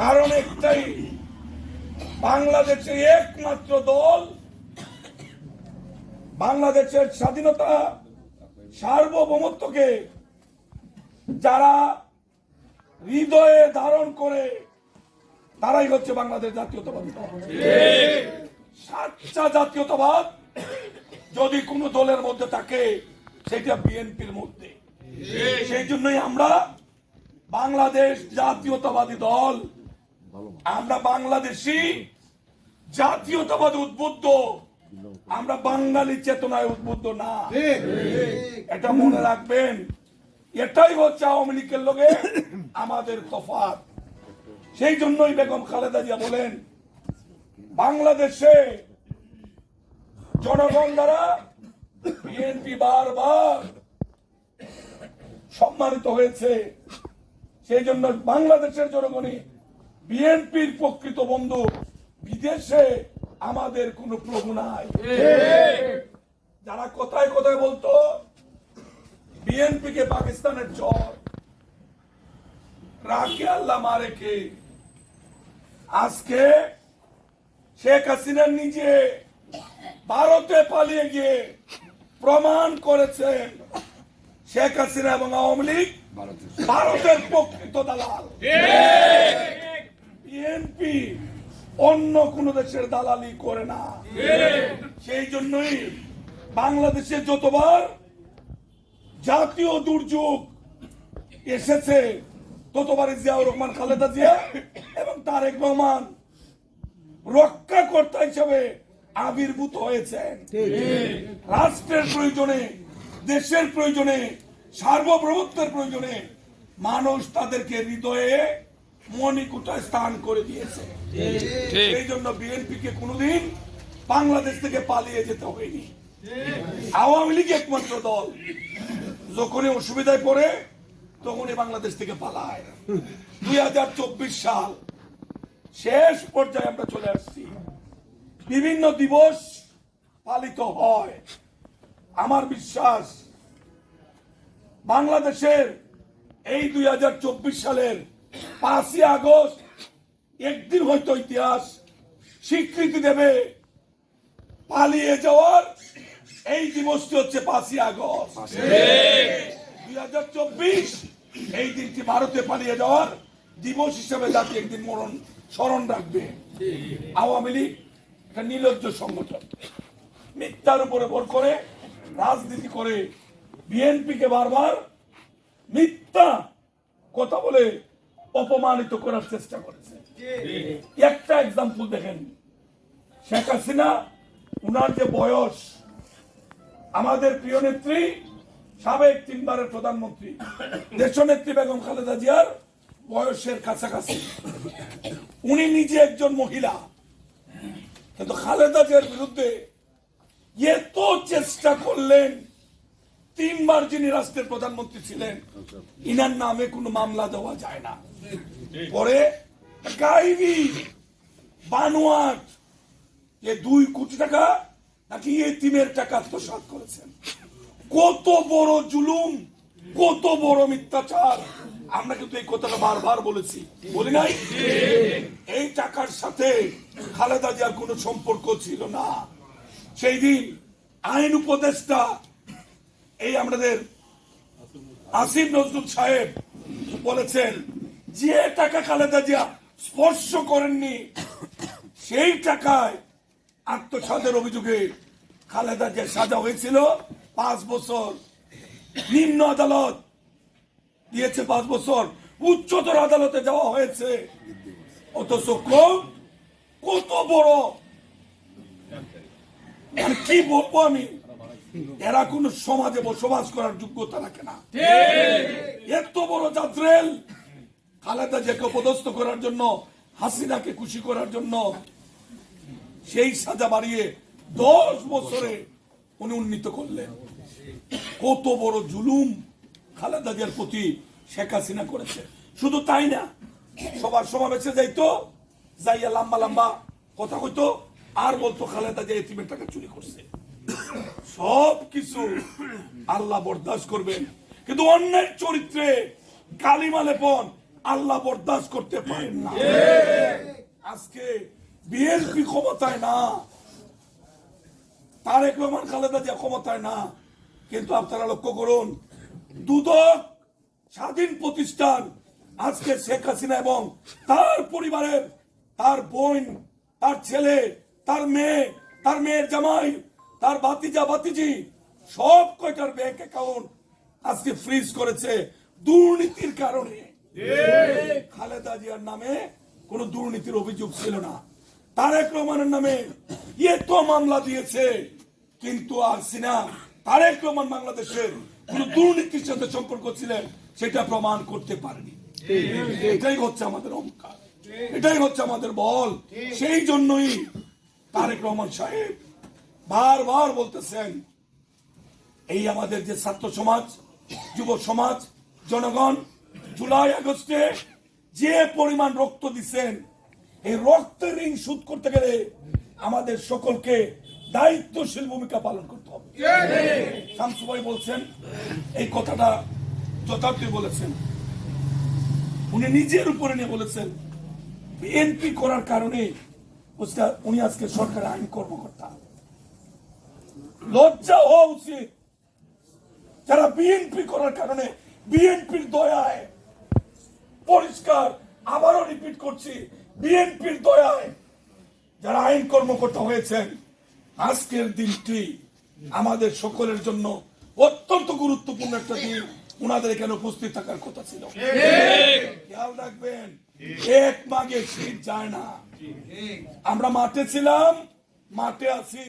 কারণ একটাই বাংলাদেশে একমাত্র দল, বাংলাদেশের স্বাধীনতা সার্বভৌমত্বকে যারা হৃদয়ে ধারণ করে, তারাই হচ্ছে বাংলাদেশ জাতীয়তাবাদী সাচ্চা জাতীয়তাবাদ যদি কোনো দলের মধ্যে থাকে, সেটা বিএনপির মধ্যে। সেই জন্যই আমরা বাংলাদেশ জাতীয়তাবাদী দল আমরা বাংলাদেশি জাতীয়তাবাদ উদ্বুদ্ধ। আমরা বাঙালি চেতনায় উদ্বুদ্ধ না। এটা মনে রাখবেন এটাই হচ্ছে আওয়ামী লীগের লোকে আমাদের তফাৎ। সেই জন্যই বেগম খালেদা জিয়া বলেন বাংলাদেশে জনগণ দ্বারা বিএনপি বারবার সম্মানিত হয়েছে। সেই জন্য বাংলাদেশের জনগণই বিএনপির প্রকৃত বন্ধু বিদেশে আমাদের কোনো প্রভু নাই। যারা কোথায় কোথায় বলতো বিএনপি কে পাকিস্তানের চর রাখে আল্লাহ মারে কে? আজকে শেখ হাসিনা নিজে ভারতে পালিয়ে গিয়ে প্রমাণ করেছেন শেখ হাসিনা এবং আওয়ামী লীগ ভারতের প্রকৃত দালাল। বিএনপি অন্য কোন দেশের দালালি করে না। সেই জন্যই বাংলাদেশে যতবার জাতীয় দুর্যোগ এসেছে, ততবারই জিয়াউর রহমান, খালেদা জিয়া এবং তারেক রহমান রক্ষাকর্তা হিসেবে আবির্ভূত হয়েছে রাষ্ট্রের প্রয়োজনে, দেশের প্রয়োজনে, সার্বভৌমত্বের প্রয়োজনে মানুষ তাদেরকে হৃদয়ে মণিকুটায় স্থান করে দিয়েছে। সেই জন্য বিএনপি কে কোনোদিন বাংলাদেশ থেকে পালিয়ে যেতে হয়নি। আওয়ামী লীগ একমাত্র দল। যখনই অসুবিধায় পড়ে তখনই বাংলাদেশ থেকে পালায়। দুই হাজার চব্বিশ সাল শেষ পর্যায়ে আমরা চলে আসছি। বিভিন্ন দিবস পালিত হয়। আমার বিশ্বাস বাংলাদেশের এই দুই হাজার চব্বিশ সালের পাঁচই আগস্ট, একদিন হয়তো ইতিহাস স্বীকৃতি দেবে। পালিয়ে যাওয়ার এই দিবসটি হচ্ছে পাঁচই আগস্ট। দুই হাজার চব্বিশ, এই দিনটি ভারতে পালিয়ে যাওয়ার দিবস হিসেবে জাতি একদিন মরণ, স্মরণ রাখবে। আওয়ামী লীগ একটা নির্লজ্জ সংগঠন। মিথ্যার উপরে ভর করে, রাজনীতি করে, বিএনপিকে বারবার মিথ্যা কথা বলে অপমানিত করার চেষ্টা করেছে। একটা এক্সাম্পল দেখেন। শেখ হাসিনা উনার যে বয়স আমাদের প্রিয় নেত্রী সাবেক তিনবারের প্রধানমন্ত্রী দেশনেত্রী বেগম খালেদা জিয়ার বয়সের কাছাকাছি। উনি নিজে একজন মহিলা। কিন্তু খালেদা জিয়ার বিরুদ্ধে এত চেষ্টা করলেন তিনবার যিনি রাষ্ট্রের প্রধানমন্ত্রী ছিলেন ইনার নামে কোনো মামলা দেওয়া যায় না। পরে গাইবি বানোয়াট যে দুই কোটি টাকা নাকি এতিমের টাকা আত্মসাৎ করেছেন। কত বড় জুলুম, কত বড় মিথ্যাচার। আমরা কিন্তু এই কথাটা বারবার বলেছি। বলি নাই? এই টাকার সাথে খালেদা জিয়ার কোনো সম্পর্ক ছিল না। সেই দিন আইন উপদেষ্টা এই আমাদের আসিফ নজরুল সাহেব বলেছেন যে টাকা খালেদা জিয়া স্পর্শ করেননি সেই টাকায় আত্মসাদের অভিযোগে খালেদা যে সাজা হয়েছিল। পাঁচ বছর নিম্ন আদালত দিয়েছে পাঁচ বছর উচ্চতর আদালতে যাওয়া হয়েছে। অথচ কম কত বড়? আর কি বলব আমি? এরা কোন সমাজে বসবাস করার যোগ্যতা রাখে না। এত বড় যাত্রেল খালেদা জিয়াকে পদস্থ করার জন্য, হাসিনাকে খুশি করার জন্য সেই সাজা বাড়িয়ে দশ বছরে উনি উন্নীত করলেন। কত বড় জুলুম খালেদা জিয়ার প্রতি শেখ হাসিনা করেছে। শুধু তাই না, সবার সমাবেশে যাইতো, যাইয়া লম্বা লম্বা কথা কইতো, আর বলতো খালেদা জিয়া এতিমের টাকা চুরি করছে। সব কিছু আল্লাহ বরদাস্ত করবেন। কিন্তু অন্যের চরিত্রে কালিমা লেপন আল্লাহ বরদাস্ত করতে পারেন না। আজকে বিএনপি ক্ষমতায় না, তারেক রহমান, খালেদা জিয়া ক্ষমতায় না। কিন্তু আপনারা লক্ষ্য করুন, দুদক স্বাধীন প্রতিষ্ঠান আজকে শেখ হাসিনা এবং তার পরিবারের, তার বোন, তার ছেলে, তার মেয়ে, তার মেয়ের জামাই, তার বাতিজা বাতিজি সব কয়টার ব্যাংক অ্যাকাউন্ট আজকে ফ্রিজ করেছে দুর্নীতির কারণে। খালেদা জিয়ার নামে কোনো দুর্নীতির অভিযোগ ছিল না। তারেক রহমানের নামে ইয়ে তো মামলা দিয়েছে, কিন্তু আর সিনা, তারেক রহমান বাংলাদেশের কোন দুর্নীতির সাথে সম্পর্ক ছিলেন সেটা প্রমাণ করতে পারেনি। এটাই হচ্ছে আমাদের অহংকার। এটাই হচ্ছে আমাদের বল। সেই জন্যই তারেক রহমান সাহেব বারবার বলতেছেন, এই আমাদের যে ছাত্র সমাজ, যুব সমাজ, জনগণ জুলাই, আগস্টে যে পরিমাণ রক্ত দিচ্ছেন, এই রক্তের ঋণ শোধ করতে গেলে আমাদের সকলকে দায়িত্বশীল ভূমিকা পালন করতে হবে। শামসু ভাই বলছেন, এই কথাটা যথার্থই বলেছেন। উনি নিজের উপরে নিয়ে বলেছেন বিএনপি করার কারণে উনি আজকে সরকার আইন কর্মকর্তা। লজ্জা হওয়া উচিত। যারা বিএনপি করার কারণে বিএনপির দয়ায় পরিষ্কার, আবারও রিপিট করছি, বিএনপির দয়ায় যারা আইন কর্মকর্তা হয়েছেন, আজকের দিনটি আমাদের সকলের জন্য অত্যন্ত গুরুত্বপূর্ণ একটা দিন। ওনাদের এখানে উপস্থিত থাকার কথা ছিল। খেয়াল রাখবেন, এক মাগে শীত যায় না। আমরা মাঠে ছিলাম, মাঠে আছি।